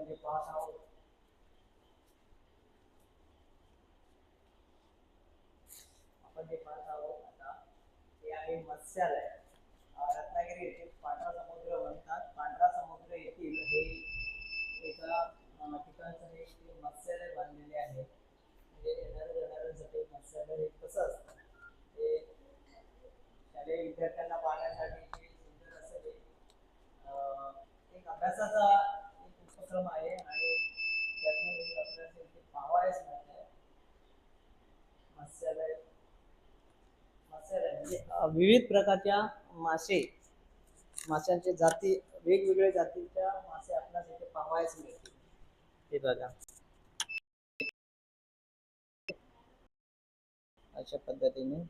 आपण जे पाहत आहोत आपण जे पाहत आहोत आता ते आहे मत्स्यालय अं, रत्नागिरी येथे विविध प्रकारच्या मासे माशांचे जाती वेगवेगळ्या जातीच्या मासे आपल्याला इथे पाहायच मिळतील. हे बघा. अशा पद्धतीने.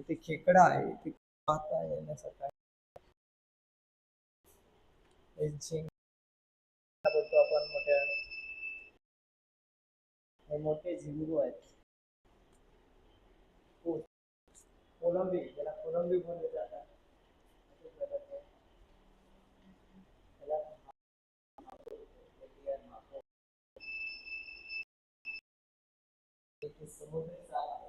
इथे खेकडा आहे इथे पाहता येण्यासारखा आहे आपण मोठ्या हे मोठे झिंगू आहेत. हो. कोलंबी ज्याला कोलंबी बोलले जातात. समुद्री चाल आहे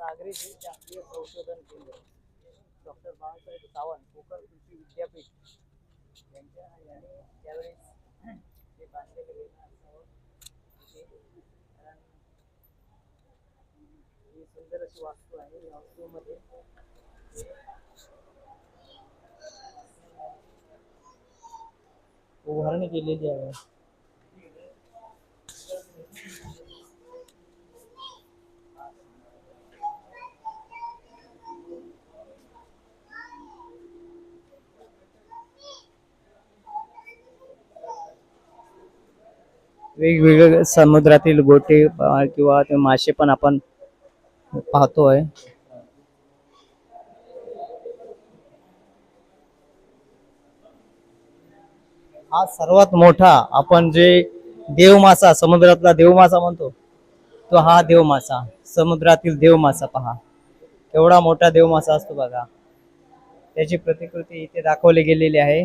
सागरी जीव शास्त्रीय संशोधन केंद्र। डॉक्टर बाळासाहेब सावंत कोकण कृषी विद्यापीठ। यांच्या यांनी त्यावेळेस ते ही सुंदर अशी वास्तू आहे. या वास्तूमध्ये उभारणी केलेली आहे. वेगवेगळे समुद्रातील गोटे किंवा ते मासे पण आपण पाहतोय. हा सर्वात मोठा आपण जे देवमासा समुद्रातला देवमासा म्हणतो तो हा देवमासा. समुद्रातील देवमासा पहा. एवढा मोठा देवमासा असतो बघा. त्याची प्रतिकृती इथे दाखवली गेलेली आहे.